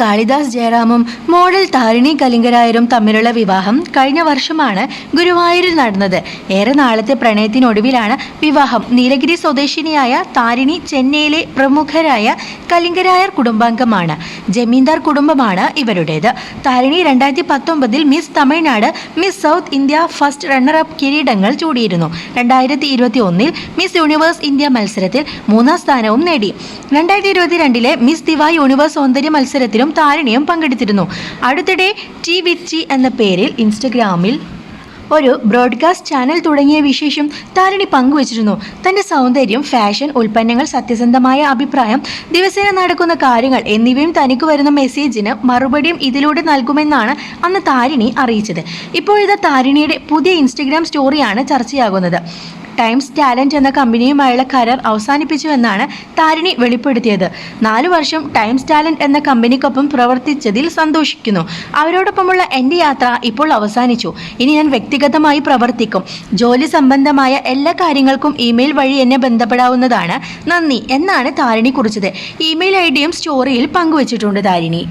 കാളിദാസ് ജയറാമും മോഡൽ താരിണി കലിംഗരായരും തമ്മിലുള്ള വിവാഹം കഴിഞ്ഞ വർഷമാണ് ഗുരുവായൂരിൽ നടന്നത്. ഏറെ നാളത്തെ പ്രണയത്തിനൊടുവിലാണ് വിവാഹം. നീലഗിരി സ്വദേശിനിയായ താരിണി ചെന്നൈയിലെ പ്രമുഖരായ കലിംഗരായർ കുടുംബാംഗമാണ്. ജമീന്ദാർ കുടുംബമാണ് ഇവരുടേത്. താരിണി രണ്ടായിരത്തി പത്തൊമ്പതിൽ Miss Tamil Nadu Miss South India first runner up കിരീടങ്ങൾ ചൂടിയിരുന്നു. രണ്ടായിരത്തി ഇരുപത്തി ഒന്നിൽ മിസ് യൂണിവേഴ്സ് ഇന്ത്യ മത്സരത്തിൽ മൂന്നാം സ്ഥാനവും നേടി. രണ്ടായിരത്തി ഇരുപത്തിരണ്ടിലെ മിസ് ദിവ യൂണിവേഴ്സ് സൗന്ദര്യ മത്സരത്തിലും താരിണിയും പങ്കെടുത്തിരുന്നു. അടുത്തിടെ ടി വിച്ചി എന്ന പേരിൽ ഇൻസ്റ്റഗ്രാമിൽ ഒരു ബ്രോഡ്കാസ്റ്റ് ചാനൽ തുടങ്ങിയ വിശേഷം താരിണി പങ്കുവച്ചിരുന്നു. തന്റെ സൗന്ദര്യം ഫാഷൻ ഉൽപ്പന്നങ്ങൾ സത്യസന്ധമായ അഭിപ്രായം ദിവസേന നടക്കുന്ന കാര്യങ്ങൾ എന്നിവയും തനിക്ക് വരുന്ന മെസ്സേജിന് മറുപടിയും ഇതിലൂടെ നൽകുമെന്നാണ് അന്ന് താരിണി അറിയിച്ചത്. ഇപ്പോഴത്തെ താരിണിയുടെ പുതിയ ഇൻസ്റ്റഗ്രാം സ്റ്റോറിയാണ് ചർച്ചയാകുന്നത്. ടൈംസ് ടാലന്റ് എന്ന കമ്പനിയുമായുള്ള കരാർ അവസാനിപ്പിച്ചുവെന്നാണ് താരിണി വെളിപ്പെടുത്തിയത്. നാലു വർഷം ടൈംസ് ടാലന്റ് എന്ന കമ്പനിക്കൊപ്പം പ്രവർത്തിച്ചതിൽ സന്തോഷിക്കുന്നു. അവരോടൊപ്പമുള്ള എന്റെ യാത്ര ഇപ്പോൾ അവസാനിച്ചു. ഇനി ഞാൻ വ്യക്തിഗതമായി പ്രവർത്തിക്കും. ജോലി സംബന്ധമായ എല്ലാ കാര്യങ്ങൾക്കും ഇമെയിൽ വഴി എന്നെ ബന്ധപ്പെടാവുന്നതാണ്. നന്ദി. എന്നാണ് താരിണി കുറിച്ചത്. ഇമെയിൽ ഐ ഡിയും സ്റ്റോറിയിൽ പങ്കുവച്ചിട്ടുണ്ട് താരിണി.